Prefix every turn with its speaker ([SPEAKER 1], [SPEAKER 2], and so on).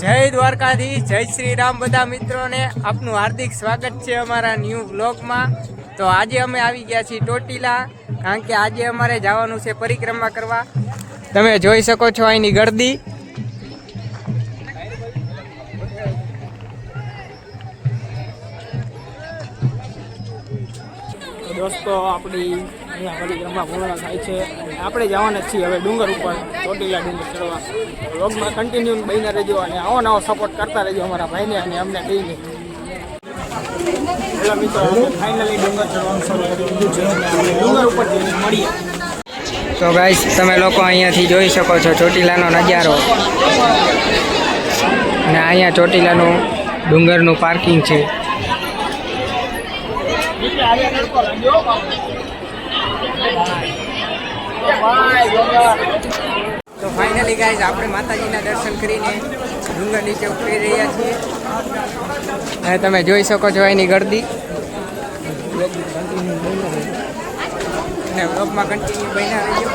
[SPEAKER 1] જય દ્વારકાધીશ, જય શ્રી રામ બધા મિત્રોને. આપનું હાર્દિક સ્વાગત છે અમારા ન્યૂ બ્લોગમાં તો આજે અમે આવી ગયા છીએ ટોટીલા, કારણ કે આજે અમારે જવાનું છે પરિક્રમા કરવા. તમે જોઈ શકો છો અહીંની ગરદી.
[SPEAKER 2] દોસ્તો, આપણી પરિક્રમા પૂર્ણ થાય છે. આપણે જવાના છીએ હવે ડુંગર ઉપર ચોટીલા ડુંગર ચડવા. વ્લોગમાં કન્ટિન્યુ બહીને રહેજો અને આવો નવો સપોર્ટ કરતા રહેજો અમારા ભાઈને અને અમને કહીને હેલો મિત્રો ફાઇનલી ડુંગર ચડવાનું શરૂ કરી દીધું છે. ડુંગર ઉપર જઈને મળીએ.
[SPEAKER 1] તો ગાઈસ તમે લોકો અહીંયાથી જોઈ શકો છો ચોટીલાનો નજારો. અને અહીંયા ચોટીલાનું ડુંગરનું પાર્કિંગ છે. તો ફાઇનલી ગાઈઝ આપણે માતાજીના દર્શન કરીને ડુંગર નીચે ઉતરી રહ્યા છીએ. અને તમે જોઈ શકો છો એની ગરદી. અને વ્લોગમાં કન્ટિન્યુ બન્યા રહેજો.